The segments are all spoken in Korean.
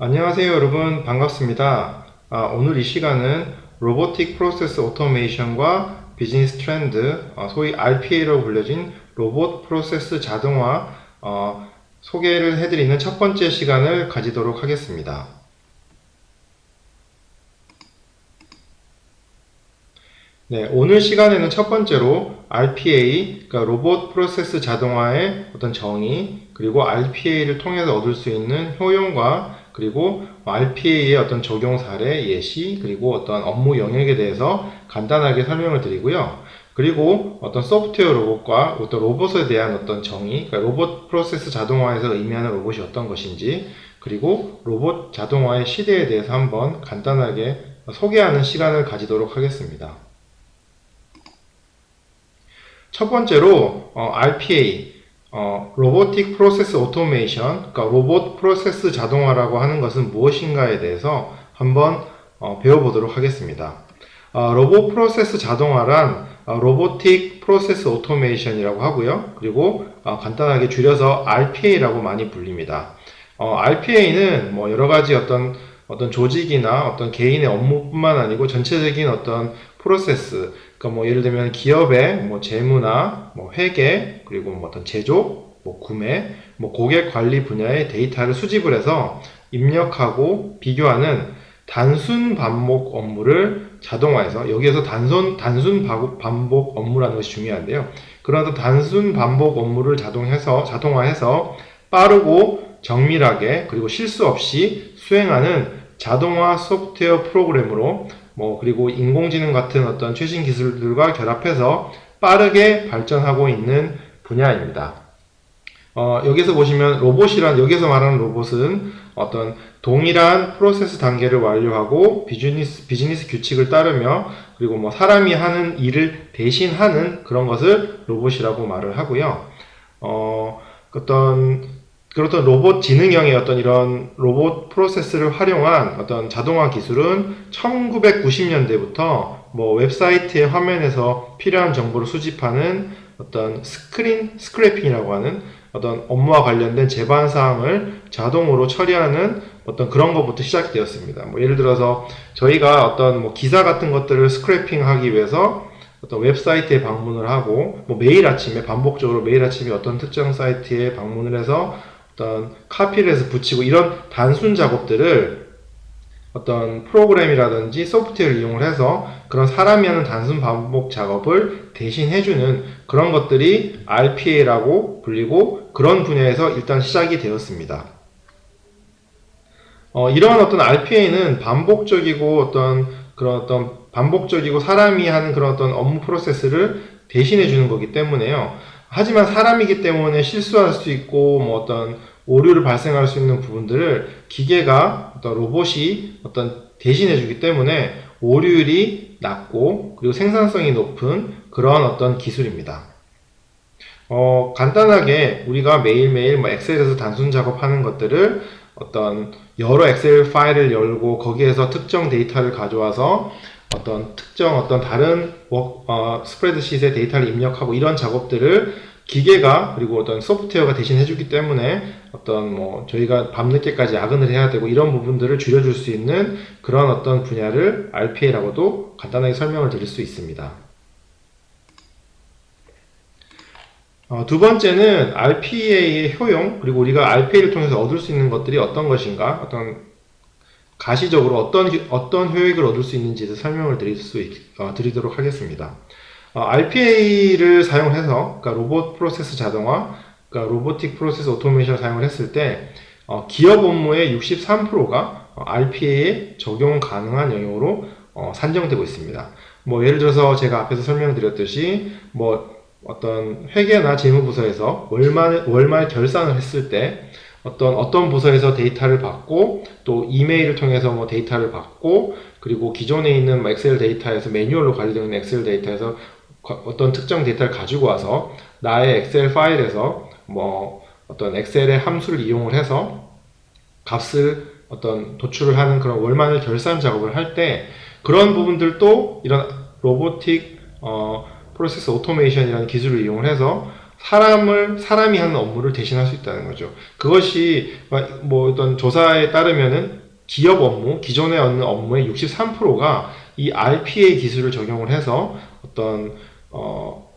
안녕하세요 여러분 반갑습니다. 아, 오늘 이 시간은 로보틱 프로세스 오토메이션과 비즈니스 트렌드 어, 소위 RPA로 불려진 로봇 프로세스 자동화 어, 소개를 해드리는 첫 번째 시간을 가지도록 하겠습니다. 네, 오늘 시간에는 첫 번째로 RPA, 그러니까 로봇 프로세스 자동화의 어떤 정의, 그리고 RPA를 통해서 얻을 수 있는 효용과 그리고 RPA의 어떤 적용 사례, 예시, 그리고 어떤 업무 영역에 대해서 간단하게 설명을 드리고요. 그리고 어떤 소프트웨어 로봇과 어떤 로봇에 대한 어떤 정의, 그러니까 로봇 프로세스 자동화에서 의미하는 로봇이 어떤 것인지, 그리고 로봇 자동화의 시대에 대해서 한번 간단하게 소개하는 시간을 가지도록 하겠습니다. 첫 번째로 어, RPA, 어, 로보틱 프로세스 오토메이션, 그러니까 로봇 프로세스 자동화라고 하는 것은 무엇인가에 대해서 한번 어, 배워보도록 하겠습니다. 어, 로봇 프로세스 자동화란 어, 로보틱 프로세스 오토메이션이라고 하고요. 그리고 어, 간단하게 줄여서 RPA라고 많이 불립니다. 어, RPA는 뭐 여러 가지 어떤 어떤 조직이나 어떤 개인의 업무뿐만 아니고 전체적인 어떤 프로세스, 그러니까 뭐 예를 들면 기업의 뭐 재무나 뭐 회계 그리고 뭐 어떤 제조, 뭐 구매, 뭐 고객 관리 분야의 데이터를 수집을 해서 입력하고 비교하는 단순 반복 업무를 자동화해서 여기에서 단순 단순 바- 반복 업무라는 것이 중요한데요. 어떤 단순 반복 업무를 자동해서 자동화해서 빠르고 정밀하게 그리고 실수 없이 수행하는 자동화 소프트웨어 프로그램으로 뭐 그리고 인공지능 같은 어떤 최신 기술들과 결합해서 빠르게 발전하고 있는 분야입니다. 어, 여기서 보시면 로봇이란 여기서 말하는 로봇은 어떤 동일한 프로세스 단계를 완료하고 비즈니스 비즈니스 규칙을 따르며 그리고 뭐 사람이 하는 일을 대신하는 그런 것을 로봇이라고 말을 하고요. 어, 어떤 그렇던 로봇 지능형의 어떤 이런 로봇 프로세스를 활용한 어떤 자동화 기술은 1990년대부터 뭐 웹사이트의 화면에서 필요한 정보를 수집하는 어떤 스크린 스크래핑이라고 하는 어떤 업무와 관련된 제반 사항을 자동으로 처리하는 어떤 그런 것부터 시작되었습니다. 뭐 예를 들어서 저희가 어떤 뭐 기사 같은 것들을 스크래핑하기 위해서 어떤 웹사이트에 방문을 하고 뭐 매일 아침에 반복적으로 매일 아침에 어떤 특정 사이트에 방문을 해서 어떤 카피를 해서 붙이고 이런 단순 작업들을 어떤 프로그램이라든지 소프트웨어를 이용을 해서 그런 사람이 하는 단순 반복 작업을 대신 해주는 그런 것들이 RPA라고 불리고 그런 분야에서 일단 시작이 되었습니다. 어, 이러한 어떤 RPA는 반복적이고 어떤 그런 어떤 반복적이고 사람이 하는 그런 어떤 업무 프로세스를 대신해 주는 거기 때문에요. 하지만 사람이기 때문에 실수할 수 있고 뭐 어떤 오류를 발생할 수 있는 부분들을 기계가 어떤 로봇이 어떤 대신해 주기 때문에 오류율이 낮고 그리고 생산성이 높은 그런 어떤 기술입니다. 어, 간단하게 우리가 매일매일 뭐 엑셀에서 단순 작업하는 것들을 어떤 여러 엑셀 파일을 열고 거기에서 특정 데이터를 가져와서 어떤 특정 어떤 다른 워, 어, 스프레드시트에 데이터를 입력하고 이런 작업들을 기계가 그리고 어떤 소프트웨어가 대신 해주기 때문에 어떤 뭐 저희가 밤늦게까지 야근을 해야 되고 이런 부분들을 줄여줄 수 있는 그런 어떤 분야를 RPA라고도 간단하게 설명을 드릴 수 있습니다. 어, 두 번째는 RPA의 효용, 그리고 우리가 RPA를 통해서 얻을 수 있는 것들이 어떤 것인가, 어떤 가시적으로 어떤, 기- 어떤 효익을 얻을 수 대해서 설명을 드릴 수, 있, 어, 드리도록 하겠습니다. RPA를 사용해서, 그러니까 로봇 프로세스 자동화, 그러니까 로보틱 프로세스 오토메이션을 사용을 했을 때, 어, 기업 업무의 63%가 RPA에 적용 가능한 영역으로 어, 산정되고 있습니다. 뭐 예를 들어서 제가 앞에서 설명드렸듯이 뭐 어떤 회계나 재무부서에서 월말, 월말 결산을 했을 때 어떤, 어떤 부서에서 데이터를 받고 또 이메일을 통해서 뭐 데이터를 받고 그리고 기존에 있는 뭐 엑셀 데이터에서 매뉴얼로 관리되는 엑셀 데이터에서 과- 어떤 특정 데이터를 가지고 와서 나의 엑셀 파일에서 뭐 어떤 엑셀의 함수를 이용을 해서 값을 어떤 도출을 하는 그런 월말 결산 작업을 할 때 그런 부분들도 이런 로보틱 어, 프로세스 오토메이션이라는 기술을 이용을 해서 사람을 사람이 하는 업무를 대신할 수 있다는 거죠. 그것이 막뭐 어떤 조사에 따르면은 기업 업무 기존에 얻는 업무의 63%가 이 RPA 기술을 적용을 해서 어떤 어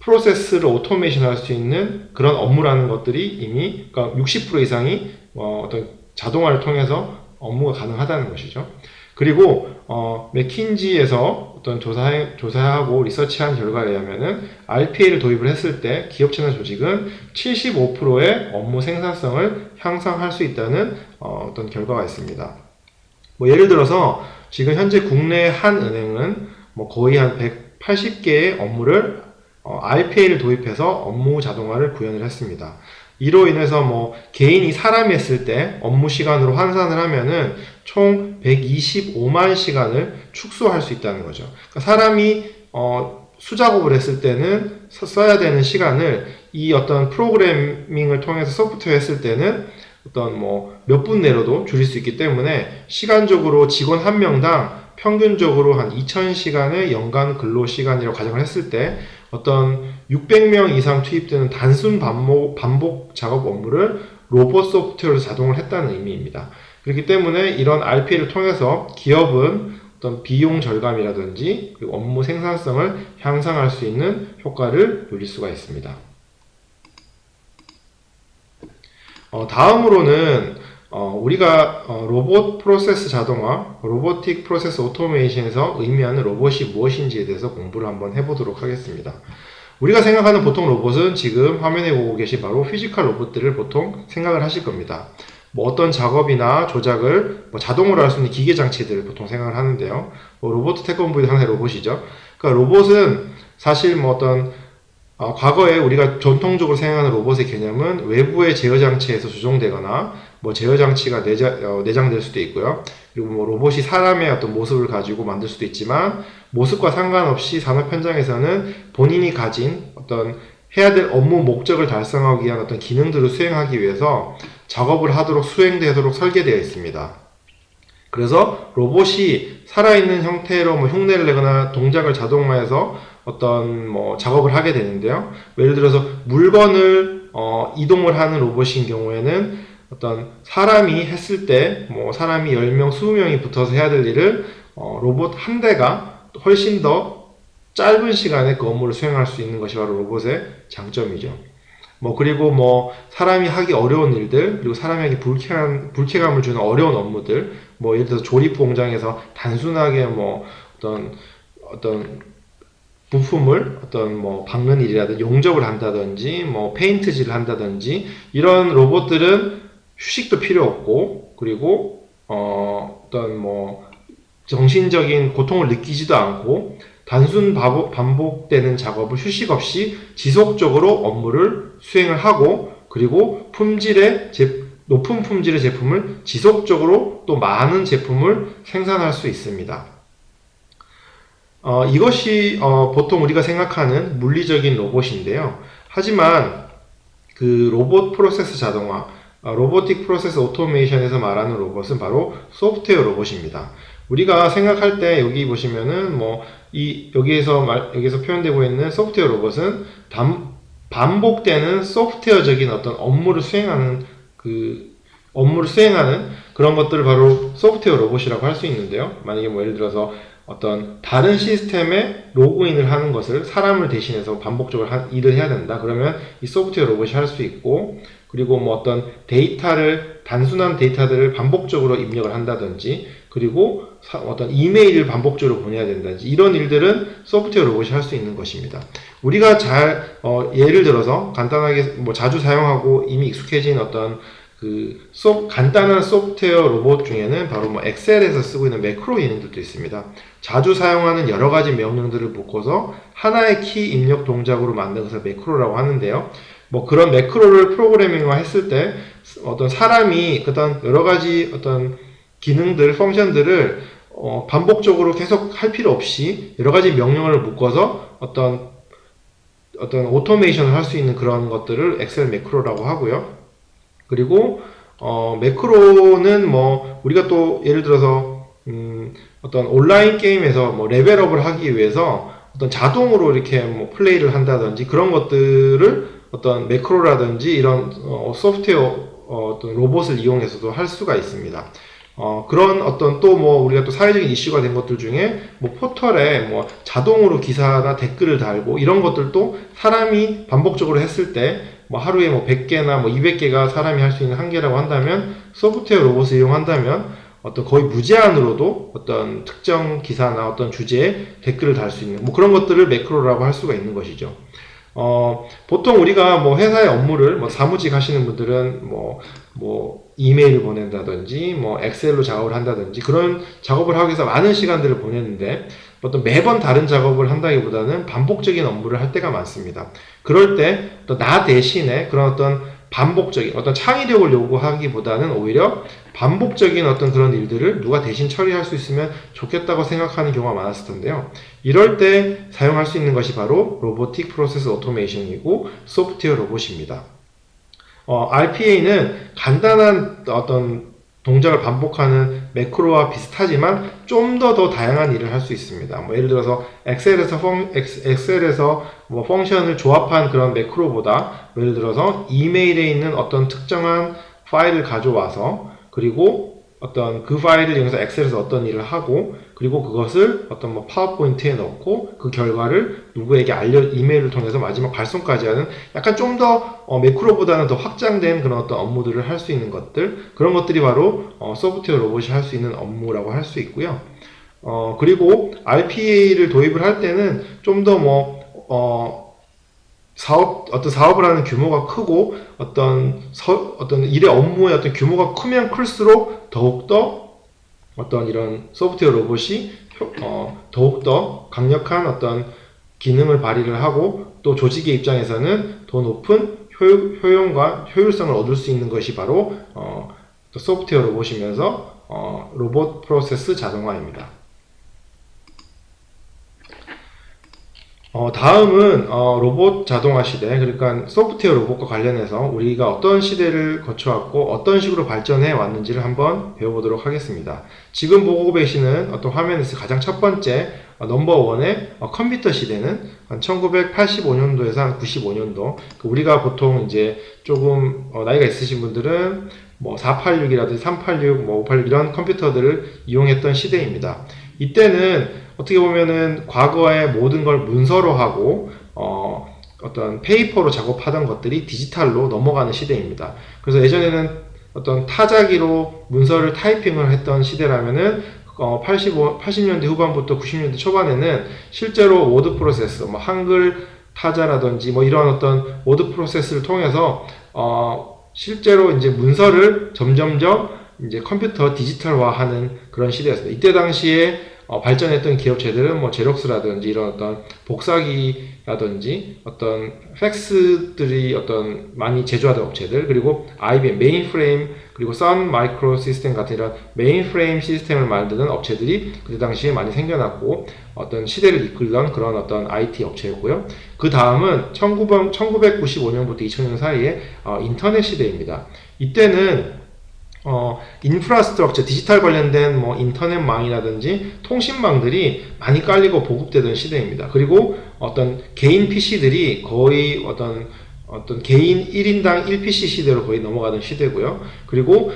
프로세스를 오토메이션 할 수 있는 그런 업무라는 것들이 이미 그러니까 60% 이상이 어, 어떤 자동화를 통해서 업무가 가능하다는 것이죠. 그리고 어, 맥킨지에서 어떤 조사 조사하고 리서치한 결과에 의하면은 RPA를 도입을 했을 때 기업체나 조직은 75%의 업무 생산성을 향상할 수 있다는 어, 어떤 결과가 있습니다. 뭐 예를 들어서 지금 현재 국내 한 은행은 뭐 거의 한 180개의 업무를 어, RPA를 도입해서 업무 자동화를 구현을 했습니다. 이로 인해서 뭐 개인이 사람이 했을 때 업무 시간으로 환산을 하면은 총 125만 시간을 축소할 수 있다는 거죠. 그러니까 사람이 어, 수작업을 했을 때는 써- 써야 되는 시간을 이 어떤 프로그래밍을 통해서 소프트웨어 했을 때는 어떤 뭐 몇 분 내로도 줄일 수 있기 때문에 시간적으로 직원 한 명당 평균적으로 한 2000시간의 연간 근로 시간이라고 가정을 했을 때 어떤 600명 이상 투입되는 단순 반복, 반복 작업 업무를 로봇 소프트웨어로 자동을 했다는 의미입니다. 그렇기 때문에 이런 RPA를 통해서 기업은 어떤 비용 절감이라든지 그리고 업무 생산성을 향상할 수 있는 효과를 누릴 수가 있습니다. 어, 다음으로는 어, 우리가 어, 로봇 프로세스 자동화, 로보틱 프로세스 오토메이션에서 의미하는 로봇이 무엇인지에 대해서 공부를 한번 해보도록 하겠습니다. 우리가 생각하는 보통 로봇은 지금 화면에 보고 계신 바로 피지컬 로봇들을 보통 생각을 하실 겁니다. 뭐 어떤 작업이나 조작을 뭐 자동으로 할 수 있는 기계 장치들을 보통 생각을 하는데요. 뭐 로봇 태권브이도 하나의 로봇이죠. 그러니까 로봇은 사실 뭐 어떤 어, 과거에 우리가 전통적으로 생각하는 로봇의 개념은 외부의 제어 장치에서 조종되거나 뭐 제어 장치가 내자, 어, 내장될 수도 있고요. 그리고 뭐 로봇이 사람의 어떤 모습을 가지고 만들 수도 있지만 모습과 상관없이 산업 현장에서는 본인이 가진 어떤 해야 될 업무 목적을 달성하기 위한 어떤 기능들을 수행하기 위해서 작업을 하도록 수행되도록 설계되어 있습니다. 그래서 로봇이 살아있는 형태로 뭐 흉내를 내거나 동작을 자동화해서 어떤 뭐 작업을 하게 되는데요. 예를 들어서 물건을 어, 이동을 하는 로봇인 경우에는 어떤 사람이 했을 때 뭐 사람이 10명, 20명이 붙어서 해야 될 일을 어, 로봇 한 대가 훨씬 더 짧은 시간에 그 업무를 수행할 수 있는 것이 바로 로봇의 장점이죠. 뭐 그리고 뭐 사람이 하기 어려운 일들 그리고 사람에게 불쾌한 불쾌감을 주는 어려운 업무들 뭐 예를 들어서 조립 공장에서 단순하게 뭐 어떤 어떤 부품을 어떤 뭐 박는 일이라든지 용접을 한다든지 뭐 페인트질을 한다든지 이런 로봇들은 휴식도 필요 없고 그리고 어 어떤 뭐 정신적인 고통을 느끼지도 않고 단순 반복되는 작업을 휴식 없이 지속적으로 업무를 수행을 하고 그리고 품질의 제- 높은 품질의 제품을 지속적으로 또 많은 제품을 생산할 수 있습니다. 어, 이것이 어, 보통 우리가 생각하는 물리적인 로봇인데요. 하지만 그 로봇 프로세스 자동화, 어, 로보틱 프로세스 오토메이션에서 말하는 로봇은 바로 소프트웨어 로봇입니다. 우리가 생각할 때 여기 보시면은 뭐 이 여기에서 말 여기서 표현되고 있는 소프트웨어 로봇은 단, 반복되는 소프트웨어적인 어떤 업무를 수행하는 그 업무를 수행하는 그런 것들을 바로 소프트웨어 로봇이라고 할 수 있는데요. 만약에 뭐 예를 들어서 어떤 다른 시스템에 로그인을 하는 것을 사람을 대신해서 반복적으로 한- 일을 해야 된다. 그러면 이 소프트웨어 로봇이 할 수 있고 그리고 뭐 어떤 데이터를 단순한 데이터들을 반복적으로 입력을 한다든지 그리고 사- 어떤 이메일을 반복적으로 보내야 된다든지 이런 일들은 소프트웨어 로봇이 할 수 있는 것입니다. 우리가 잘 어, 예를 들어서 간단하게 뭐 자주 사용하고 이미 익숙해진 어떤 그 소, 간단한 소프트웨어 로봇 중에는 바로 뭐 엑셀에서 쓰고 있는 매크로 기능들도 있습니다. 자주 사용하는 여러 가지 명령들을 묶어서 하나의 키 입력 동작으로 만든 것을 매크로라고 하는데요. 뭐 그런 매크로를 프로그래밍화 했을 때 어떤 사람이 그런 여러 가지 어떤 기능들, 펑션들을 어, 반복적으로 계속 할 필요 없이 여러 가지 명령을 묶어서 어떤 어떤 오토메이션을 할 수 있는 그런 것들을 엑셀 매크로라고 하고요. 그리고 어, 매크로는 뭐 우리가 또 예를 들어서 음, 어떤 온라인 게임에서 뭐 레벨업을 하기 위해서 어떤 자동으로 이렇게 뭐 플레이를 한다든지 그런 것들을 어떤 매크로라든지 이런 어, 소프트웨어 어, 어 떤 로봇을 이용해서도 할 수가 있습니다. 어, 그런 어떤 또 뭐 우리가 또 사회적인 이슈가 된 것들 중에 뭐 포털에 뭐 자동으로 기사나 댓글을 달고 이런 것들도 사람이 반복적으로 했을 때 뭐 하루에 뭐 100개나 뭐 200개가 사람이 할 수 있는 한계라고 한다면 소프트웨어 로봇을 이용한다면 어떤 거의 무제한으로도 어떤 특정 기사나 어떤 주제에 댓글을 달 수 있는 뭐 그런 것들을 매크로라고 할 수가 있는 것이죠. 어, 보통 우리가 뭐 회사의 업무를 뭐 사무직 하시는 분들은 뭐, 뭐, 이메일을 보낸다든지, 뭐, 엑셀로 작업을 한다든지, 그런 작업을 하기 위해서 많은 시간들을 보내는데, 어떤 매번 다른 작업을 한다기보다는 반복적인 업무를 할 때가 많습니다. 그럴 때, 또 나 대신에 그런 어떤 반복적인, 어떤 창의력을 요구하기보다는 오히려 반복적인 어떤 그런 일들을 누가 대신 처리할 수 있으면 좋겠다고 생각하는 경우가 많았을 텐데요. 이럴 때 사용할 수 있는 것이 바로 로보틱 프로세스 오토메이션이고 소프트웨어 로봇입니다. 어, RPA는 간단한 어떤 동작을 반복하는 매크로와 비슷하지만 좀 더더 다양한 일을 할 수 있습니다. 뭐 예를 들어서 엑셀에서 펑, 엑셀에서 뭐 펑션을 조합한 그런 매크로보다 뭐 예를 들어서 이메일에 있는 어떤 특정한 파일을 가져와서 그리고 어떤 그 파일을 이용해서 엑셀에서 어떤 일을 하고 그리고 그것을 어떤 뭐 파워포인트에 넣고 그 결과를 누구에게 알려 이메일을 통해서 마지막 발송까지 하는 약간 좀더 어, 매크로보다는 더 확장된 그런 어떤 업무들을 할 수 있는 것들 그런 것들이 바로 어, 소프트웨어 로봇이 할 수 있는 업무라고 할 수 있고요. 어, 그리고 RPA를 도입을 할 때는 좀 더 뭐, 어, 사업, 어떤 사업을 하는 규모가 크고 어떤 서, 어떤 일의 업무의 어떤 규모가 크면 클수록 더욱더 어떤 이런 소프트웨어 로봇이 효- 어, 더욱더 강력한 어떤 기능을 발휘를 하고 또 조직의 입장에서는 더 높은 효, 효용과 효율성을 얻을 수 있는 것이 바로 어, 또 소프트웨어 로봇이면서 어, 로봇 프로세스 자동화입니다. 어, 다음은 어, 로봇 자동화 시대, 그러니까 소프트웨어 로봇과 관련해서 우리가 어떤 시대를 거쳐왔고 어떤 식으로 발전해 왔는지를 한번 배워보도록 하겠습니다. 지금 보고 계시는 어떤 화면에서 가장 첫 번째 어, 넘버 원의 어, 컴퓨터 시대는 한 1985년도에서 한 95년도. 그 우리가 보통 이제 조금 어, 나이가 있으신 분들은 뭐 486이라든지 386, 뭐 586 이런 컴퓨터들을 이용했던 시대입니다. 이때는 어떻게 보면은 과거의 모든 걸 문서로 하고 어, 어떤 페이퍼로 작업하던 것들이 디지털로 넘어가는 시대입니다. 그래서 예전에는 어떤 타자기로 문서를 타이핑을 했던 시대라면은 어, 85, 80년대 후반부터 90년대 초반에는 실제로 워드 프로세스, 뭐 한글 타자라든지 뭐 이런 어떤 워드 프로세스를 통해서 어, 실제로 이제 문서를 점점점 이제 컴퓨터 디지털화하는 그런 시대였습니다. 이때 당시에 어, 발전했던 기업체들은 뭐 제록스라든지 이런 어떤 복사기라든지 어떤 팩스들이 어떤 많이 제조하던 업체들 그리고 IBM 메인프레임 그리고 선 마이크로 시스템 같은 이런 메인프레임 시스템을 만드는 업체들이 그때 당시에 많이 생겨났고 어떤 시대를 이끌던 그런 어떤 IT 업체였고요. 그 다음은 1995년부터 2000년 사이에 어, 인터넷 시대입니다. 이때는 어, 인프라스트럭처, 디지털 관련된 뭐 인터넷망이라든지 통신망들이 많이 깔리고 보급되던 시대입니다. 그리고 어떤 개인 PC들이 거의 어떤 어떤 개인 1인당 1PC 시대로 거의 넘어가던 시대고요. 그리고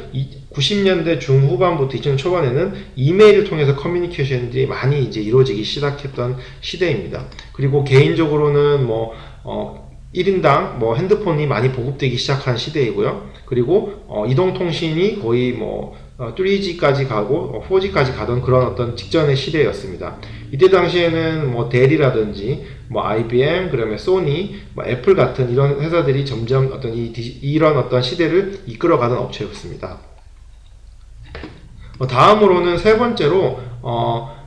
90년대 중후반부터 2000년 초반에는 이메일을 통해서 커뮤니케이션들이 많이 이제 이루어지기 시작했던 시대입니다. 그리고 개인적으로는 뭐, 어, 1인당 뭐 핸드폰이 많이 보급되기 시작한 시대이고요. 그리고 어, 이동통신이 거의 뭐 어, 3G까지 가고 어, 4G까지 가던 그런 어떤 직전의 시대였습니다. 이때 당시에는 뭐 델이라든지 뭐 IBM, 그다음에 소니, 뭐 애플 같은 이런 회사들이 점점 어떤 이 이런 어떤 시대를 이끌어가던 업체였습니다. 어, 다음으로는 세 번째로 어,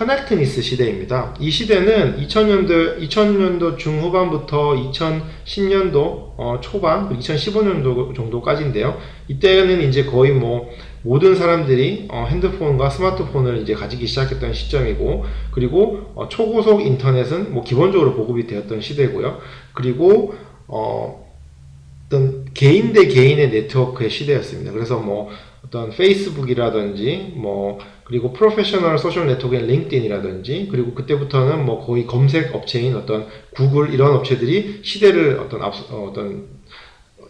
커넥트니스 시대입니다. 이 시대는 2000년도, 2000년도 중후반부터 2010년도 어, 초반, 2015년도 정도까지인데요. 이때는 이제 거의 뭐 모든 사람들이 어, 핸드폰과 스마트폰을 이제 가지기 시작했던 시점이고, 그리고 어, 초고속 인터넷은 뭐 기본적으로 보급이 되었던 시대고요. 그리고 어, 어떤 개인 대 개인의 네트워크의 시대였습니다. 그래서 뭐 어떤 페이스북이라든지 뭐 그리고 프로페셔널 소셜 네트워크인 링크드인이라든지 그리고 그때부터는 뭐 거의 검색 업체인 어떤 구글 이런 업체들이 시대를 어떤 앞 어, 어떤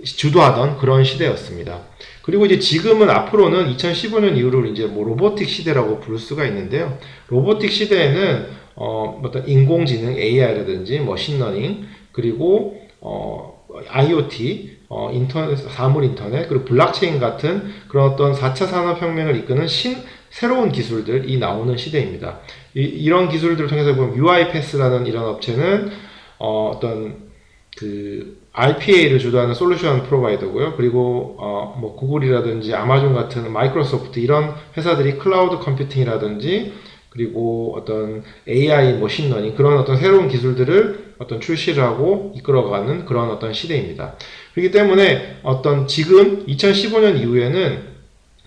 주도하던 그런 시대였습니다. 그리고 이제 지금은 앞으로는 2015년 이후로 이제 뭐 로보틱 시대라고 부를 수가 있는데요. 로보틱 시대에는 어, 어떤 인공지능 AI라든지 머신러닝 그리고 어, IoT 어, 인터넷 사물 인터넷 그리고 블록체인 같은 그런 어떤 4차 산업혁명을 이끄는 신 새로운 기술들이 나오는 시대입니다. 이, 런 기술들을 통해서 보면 UiPath라는 이런 업체는 어, 어떤 그 RPA를 주도하는 솔루션 프로바이더고요. 그리고 어, 뭐 구글이라든지 아마존 같은 마이크로소프트 이런 회사들이 클라우드 컴퓨팅이라든지 그리고 어떤 AI 머신러닝 그런 어떤 새로운 기술들을 어떤 출시를 하고 이끌어가는 그런 어떤 시대입니다. 그렇기 때문에 어떤 지금 2015년 이후에는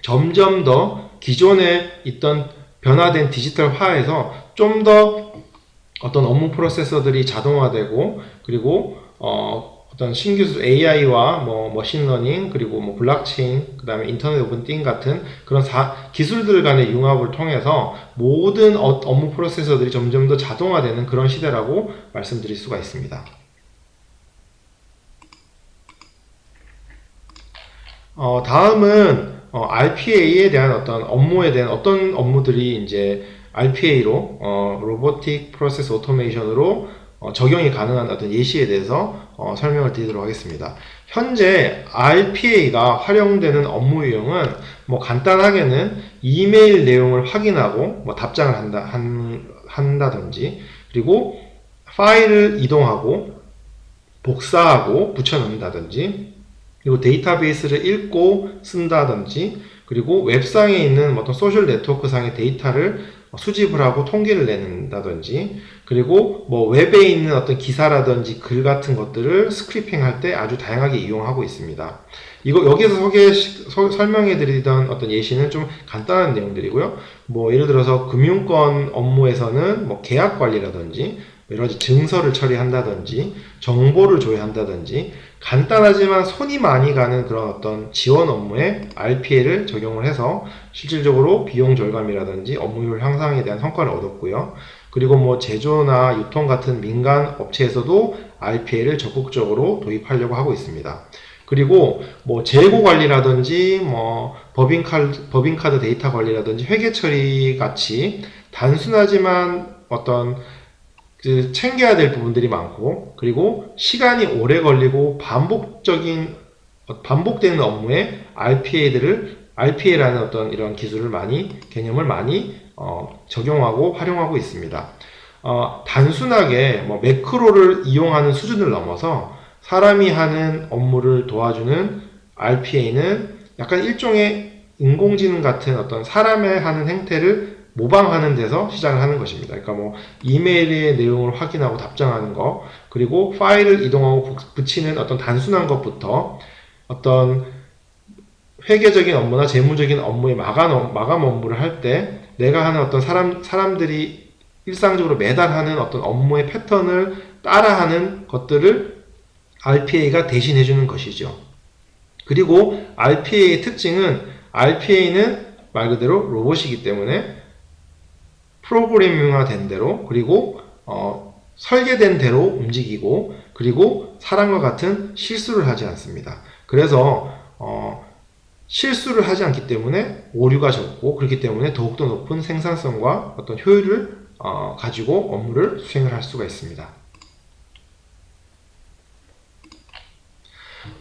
점점 더 기존에 있던 변화된 디지털화에서 좀 더 어떤 업무 프로세서들이 자동화되고 그리고 어, 어떤 신기술 AI와 뭐 머신러닝 그리고 뭐 블록체인 그다음에 인터넷 오브 띵 같은 그런 사, 기술들 간의 융합을 통해서 모든 어, 업무 프로세서들이 점점 더 자동화되는 그런 시대라고 말씀드릴 수가 있습니다. 어, 다음은 어, RPA에 대한 어떤 업무에 대한 어떤 업무들이 이제 RPA로 어, 로보틱 프로세스 오토메이션으로 어, 적용이 가능한 어떤 예시에 대해서 어, 설명을 드리도록 하겠습니다. 현재 RPA가 활용되는 업무 유형은 뭐 간단하게는 이메일 내용을 확인하고 뭐 답장을 한다 한, 한다든지 그리고 파일을 이동하고 복사하고 붙여넣는다든지 그리고 데이터베이스를 읽고 쓴다든지 그리고 웹상에 있는 어떤 소셜 네트워크 상의 데이터를 수집을 하고 통계를 내는다든지 그리고 뭐 웹에 있는 어떤 기사라든지 글 같은 것들을 스크리핑 할 때 아주 다양하게 이용하고 있습니다. 이거 여기서 소개 서, 설명해 드리던 어떤 예시는 좀 간단한 내용들이고요. 뭐 예를 들어서 금융권 업무에서는 뭐 계약 관리라든지 여러 가지 증서를 처리한다든지 정보를 조회한다든지 간단하지만 손이 많이 가는 그런 어떤 지원 업무에 RPA를 적용을 해서 실질적으로 비용 절감이라든지 업무율 향상에 대한 성과를 얻었고요. 그리고 뭐 제조나 유통 같은 민간 업체에서도 RPA를 적극적으로 도입하려고 하고 있습니다. 그리고 뭐 재고 관리라든지 뭐 법인카드, 법인카드 데이터 관리라든지 회계 처리 같이 단순하지만 어떤 그 챙겨야 될 부분들이 많고 그리고 시간이 오래 걸리고 반복적인 어, 반복되는 업무에 RPA들을 RPA라는 어떤 이런 기술을 많이 개념을 많이 어, 적용하고 활용하고 있습니다. 어, 단순하게 뭐 매크로를 이용하는 수준을 넘어서 사람이 하는 업무를 도와주는 RPA는 약간 일종의 인공지능 같은 어떤 사람의 하는 행태를 모방하는 데서 시작을 하는 것입니다. 그러니까 뭐 이메일의 내용을 확인하고 답장하는 거, 그리고 파일을 이동하고 붙이는 어떤 단순한 것부터 어떤 회계적인 업무나 재무적인 업무의 마감, 마감 업무를 할 때 내가 하는 어떤 사람, 사람들이 일상적으로 매달 하는 어떤 업무의 패턴을 따라하는 것들을 RPA가 대신해 주는 것이죠. 그리고 RPA의 특징은 RPA는 말 그대로 로봇이기 때문에 프로그래밍화 된 대로 그리고 어, 설계된 대로 움직이고 그리고 사람과 같은 실수를 하지 않습니다. 그래서 어, 실수를 하지 않기 때문에 오류가 적고 그렇기 때문에 더욱더 높은 생산성과 어떤 효율을 어, 가지고 업무를 수행을 할 수가 있습니다.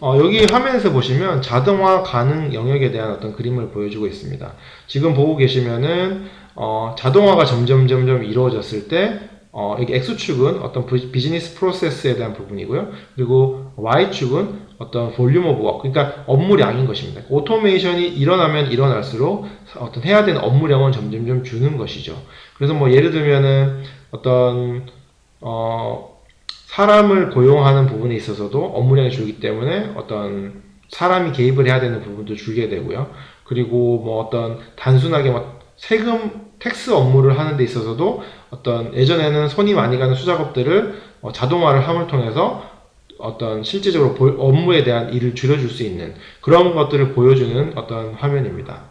어, 여기 화면에서 보시면 자동화 가능 영역에 대한 어떤 그림을 보여주고 있습니다. 지금 보고 계시면은 어, 자동화가 점점 점점 이루어졌을 때 어, 여기 X축은 어떤 비즈니스 프로세스에 대한 부분이고요. 그리고 Y축은 어떤 볼륨 오브 워크, 그러니까 업무량인 것입니다. 오토메이션이 일어나면 일어날수록 어떤 해야 되는 업무량은 점점 점 주는 것이죠. 그래서 뭐 예를 들면은 어떤 어, 사람을 고용하는 부분에 있어서도 업무량이 줄기 때문에 어떤 사람이 개입을 해야 되는 부분도 줄게 되고요. 그리고 뭐 어떤 단순하게 뭐 세금 텍스 업무를 하는 데 있어서도 어떤 예전에는 손이 많이 가는 수작업들을 어, 자동화를 함을 통해서 어떤 실제적으로 보- 업무에 대한 일을 줄여줄 수 있는 그런 것들을 보여주는 어떤 화면입니다.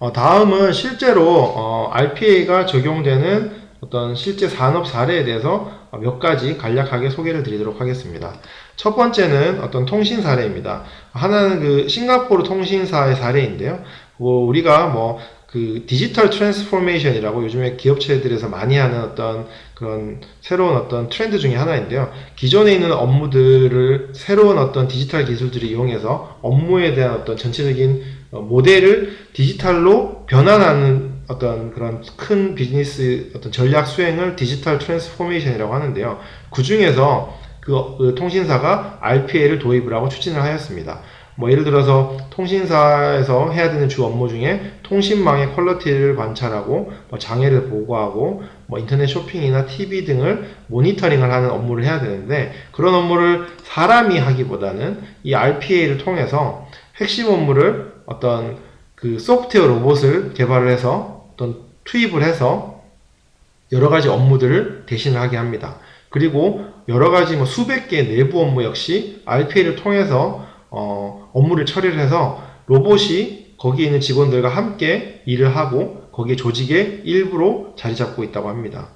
어, 다음은 실제로 어, RPA가 적용되는 어떤 실제 산업 사례에 대해서 어, 몇 가지 간략하게 소개를 드리도록 하겠습니다. 첫 번째는 어떤 통신 사례입니다. 하나는 그 싱가포르 통신사의 사례인데요. 뭐 우리가 뭐 그 디지털 트랜스포메이션이라고 요즘에 기업체들에서 많이 하는 어떤 그런 새로운 어떤 트렌드 중에 하나인데요. 기존에 있는 업무들을 새로운 어떤 디지털 기술들을 이용해서 업무에 대한 어떤 전체적인 어, 모델을 디지털로 변환하는 어떤 그런 큰 비즈니스 어떤 전략 수행을 디지털 트랜스포메이션이라고 하는데요. 그 중에서 그, 그 통신사가 RPA를 도입을 하고 추진을 하였습니다. 뭐 예를 들어서 통신사에서 해야 되는 주 업무 중에 통신망의 퀄리티를 관찰하고 뭐 장애를 보고하고 뭐 인터넷 쇼핑이나 TV 등을 모니터링을 하는 업무를 해야 되는데 그런 업무를 사람이 하기보다는 이 RPA를 통해서 핵심 업무를 어떤 그 소프트웨어 로봇을 개발을 해서 어떤 투입을 해서 여러 가지 업무들을 대신하게 합니다. 그리고 여러 가지 뭐 수백 개의 내부 업무 역시 RPA를 통해서 어, 업무를 처리를 해서 로봇이 거기에 있는 직원들과 함께 일을 하고 거기에 조직의 일부로 자리 잡고 있다고 합니다.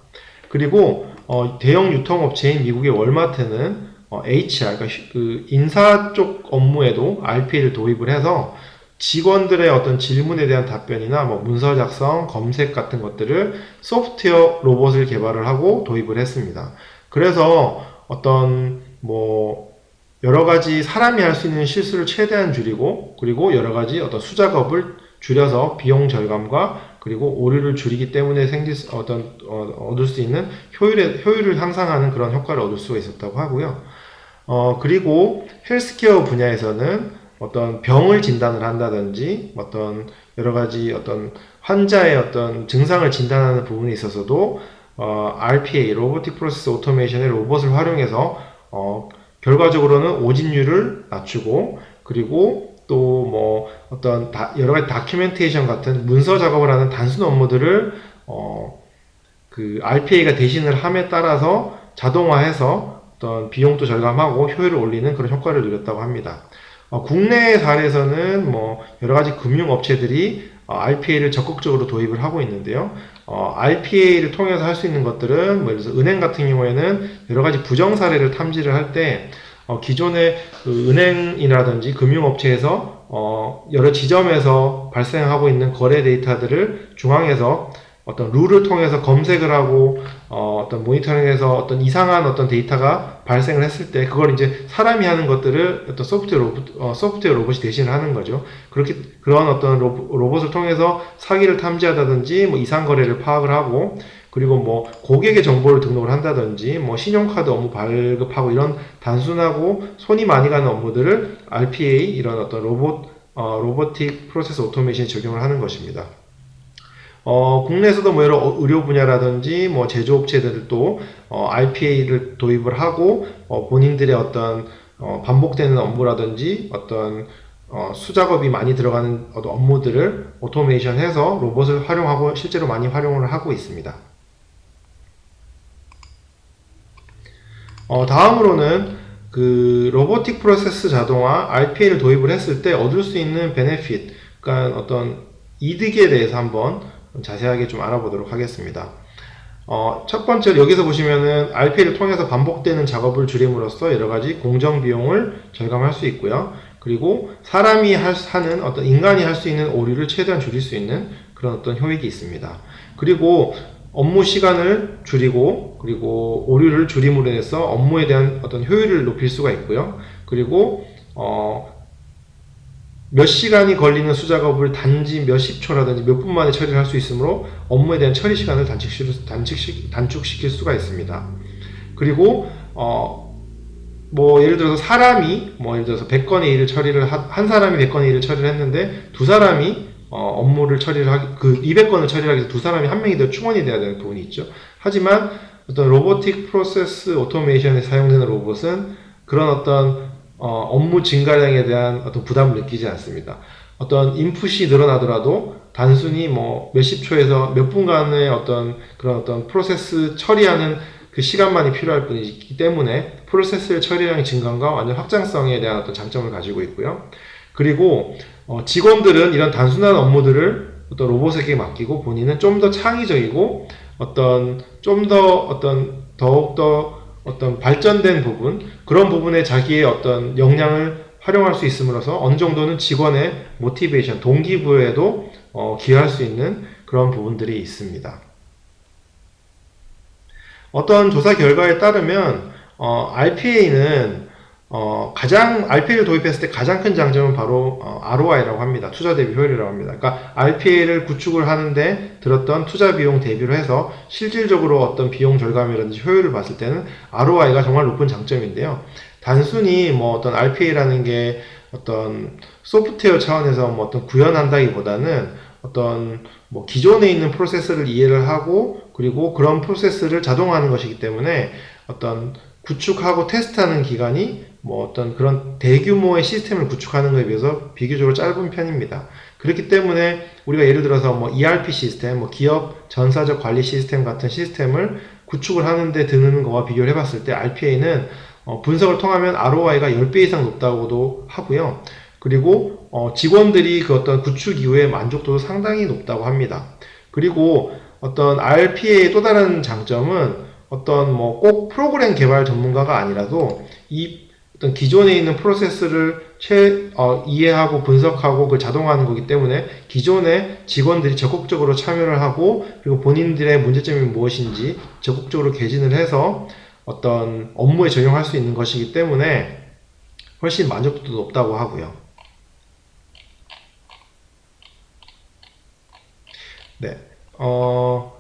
그리고 어, 대형 유통업체인 미국의 월마트는 어, HR, 그러니까 휴- 그 인사 쪽 업무에도 RPA를 도입을 해서 직원들의 어떤 질문에 대한 답변이나 뭐 문서 작성, 검색 같은 것들을 소프트웨어 로봇을 개발을 하고 도입을 했습니다. 그래서 어떤 뭐 여러 가지 사람이 할 수 있는 실수를 최대한 줄이고 그리고 여러 가지 어떤 수작업을 줄여서 비용 절감과 그리고 오류를 줄이기 때문에 생길 수- 어떤 어, 얻을 수 있는 효율의 효율을 향상하는 그런 효과를 얻을 수가 있었다고 하고요. 어 그리고 헬스케어 분야에서는 어떤 병을 진단을 한다든지 어떤 여러 가지 어떤 환자의 어떤 증상을 진단하는 부분에 있어서도 어, RPA 로보틱 프로세스 오토메이션의 로봇을 활용해서 어, 결과적으로는 오진율을 낮추고 그리고 또 뭐 어떤 다- 여러 가지 다큐멘테이션 같은 문서 작업을 하는 단순 업무들을 어, 그 RPA가 대신을 함에 따라서 자동화해서 어떤 비용도 절감하고 효율을 올리는 그런 효과를 누렸다고 합니다. 어, 국내 사례에서는 뭐 여러 가지 금융업체들이 RPA를 적극적으로 도입을 하고 있는데요. RPA를 통해서 할 수 있는 것들은 뭐 예를 들어서 은행 같은 경우에는 여러 가지 부정 사례를 탐지를 할때 기존의 그 은행이라든지 금융업체에서 어, 여러 지점에서 발생하고 있는 거래 데이터들을 중앙에서 어떤 룰을 통해서 검색을 하고 어, 떤 모니터링해서 어떤 이상한 어떤 데이터가 발생을 했을 때 그걸 이제 사람이 하는 것들을 어떤 소프트웨어 로봇, 어, 소프트웨어 로봇이 대신을 하는 거죠. 그렇게 그런 어떤 로, 로봇 을 통해서 사기를 탐지하다든지 뭐 이상 거래를 파악을 하고 그리고 뭐 고객의 정보를 등록을 한다든지 뭐 신용카드 업무 발급하고 이런 단순하고 손이 많이 가는 업무들을 RPA 이런 어떤 로봇 어, 로보틱 프로세스 오토메이션에 적용을 하는 것입니다. 어, 국내에서도 뭐 여러 의료 분야라든지 뭐 제조업체들도 어, RPA를 도입을 하고 어, 본인들의 어떤 어, 반복되는 업무라든지 어떤 어, 수작업이 많이 들어가는 업무들을 오토메이션해서 로봇을 활용하고 실제로 많이 활용을 하고 있습니다. 어, 다음으로는 그 로보틱 프로세스 자동화 RPA를 도입을 했을 때 얻을 수 있는 베네핏, 그러니까 어떤 이득에 대해서 한번 자세하게 좀 알아보도록 하겠습니다. 어, 첫 번째로 여기서 보시면은 RPA를 통해서 반복되는 작업을 줄임으로써 여러 가지 공정 비용을 절감할 수 있고요. 그리고 사람이 할, 하는 어떤 인간이 할 수 있는 오류를 최대한 줄일 수 있는 그런 어떤 효익이 있습니다. 그리고 업무 시간을 줄이고 그리고 오류를 줄임으로 인해서 업무에 대한 어떤 효율을 높일 수가 있고요. 그리고 어, 몇 시간이 걸리는 수작업을 단지 몇십 초라든지 몇 분 만에 처리를 할 수 있으므로 업무에 대한 처리 시간을 단축시, 단축시, 단축시킬 수가 있습니다. 그리고 어, 뭐 예를 들어서 사람이 뭐 예를 들어서 100건의 일을 처리를 하, 한 사람이 100건의 일을 처리를 했는데 두 사람이 어, 업무를 처리를 하기 그 200건을 처리하기 위해서 두 사람이 한 명이 더 충원이 돼야 되는 부분이 있죠. 하지만 어떤 로보틱 프로세스 오토메이션에 사용되는 로봇은 그런 어떤 어, 업무 증가량에 대한 어떤 부담을 느끼지 않습니다. 어떤 인풋이 늘어나더라도 단순히 뭐 몇십 초에서 몇 분간의 어떤 그런 어떤 프로세스 처리하는 그 시간만이 필요할 뿐이기 때문에 프로세스의 처리량의 증가와 완전 확장성에 대한 어떤 장점을 가지고 있고요. 그리고 어, 직원들은 이런 단순한 업무들을 어떤 로봇에게 맡기고 본인은 좀 더 창의적이고 어떤 좀 더 어떤 더욱더 어떤 발전된 부분 그런 부분에 자기의 어떤 역량을 활용할 수 있음으로써 어느 정도는 직원의 모티베이션 동기부여에도 어, 기여할 수 있는 그런 부분들이 있습니다. 어떤 조사 결과에 따르면 어, RPA는 어, 가장 RPA를 도입했을 때 가장 큰 장점은 바로 어, ROI라고 합니다. 투자 대비 효율이라고 합니다. 그러니까 RPA를 구축을 하는데 들었던 투자 비용 대비로 해서 실질적으로 어떤 비용 절감이라든지 효율을 봤을 때는 ROI가 정말 높은 장점인데요. 단순히 뭐 어떤 RPA라는 게 어떤 소프트웨어 차원에서 뭐 어떤 구현한다기보다는 어떤 뭐 기존에 있는 프로세스를 이해를 하고 그리고 그런 프로세스를 자동화하는 것이기 때문에 어떤 구축하고 테스트하는 기간이 뭐 어떤 그런 대규모의 시스템을 구축하는 것에 비해서 비교적으로 짧은 편입니다. 그렇기 때문에 우리가 예를 들어서 뭐 ERP 시스템, 뭐 기업 전사적 관리 시스템 같은 시스템을 구축을 하는데 드는 거와 비교를 해봤을 때 RPA는 어, 분석을 통하면 ROI가 10배 이상 높다고도 하고요. 그리고 어, 직원들이 그 어떤 구축 이후에 만족도도 상당히 높다고 합니다. 그리고 어떤 RPA의 또 다른 장점은 어떤 뭐 꼭 프로그램 개발 전문가가 아니라도 이 어떤 기존에 있는 프로세스를 최, 어, 이해하고 분석하고 그걸 자동화하는 거기 때문에 기존의 직원들이 적극적으로 참여를 하고 그리고 본인들의 문제점이 무엇인지 적극적으로 개진을 해서 어떤 업무에 적용할 수 있는 것이기 때문에 훨씬 만족도도 높다고 하고요. 네. 어,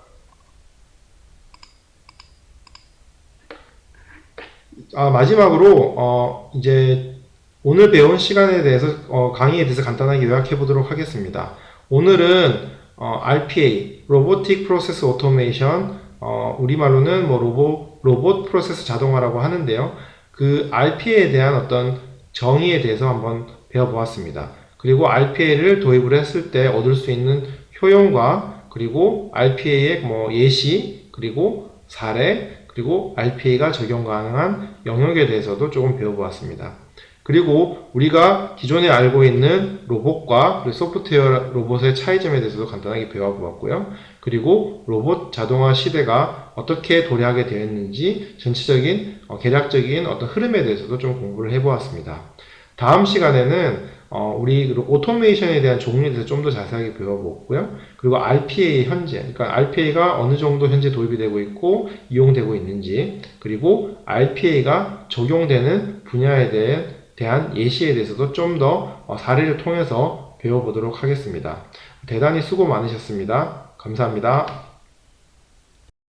아, 마지막으로, 어, 이제, 오늘 배운 시간에 대해서, 어, 강의에 대해서 간단하게 요약해 보도록 하겠습니다. 오늘은, 어, RPA, Robotic Process Automation, 어, 우리말로는 뭐 로봇, 로봇 프로세스 자동화라고 하는데요. 그 RPA에 대한 어떤 정의에 대해서 한번 배워보았습니다. 그리고 RPA를 도입을 했을 때 얻을 수 있는 효용과 그리고 RPA의 뭐 예시, 그리고 사례, 그리고 RPA가 적용 가능한 영역에 대해서도 조금 배워보았습니다. 그리고 우리가 기존에 알고 있는 로봇과 소프트웨어 로봇의 차이점에 대해서도 간단하게 배워보았고요. 그리고 로봇 자동화 시대가 어떻게 도래하게 되었는지 전체적인 어, 개략적인 어떤 흐름에 대해서도 좀 공부를 해보았습니다. 다음 시간에는 어, 우리 오토메이션에 대한 종류에 대해서 좀 더 자세하게 배워보고요. 그리고 RPA 현재, 그러니까 RPA가 어느 정도 현재 도입이 되고 있고 이용되고 있는지, 그리고 RPA가 적용되는 분야에 대해 대한 예시에 대해서도 좀더 어, 사례를 통해서 배워보도록 하겠습니다. 대단히 수고 많으셨습니다. 감사합니다.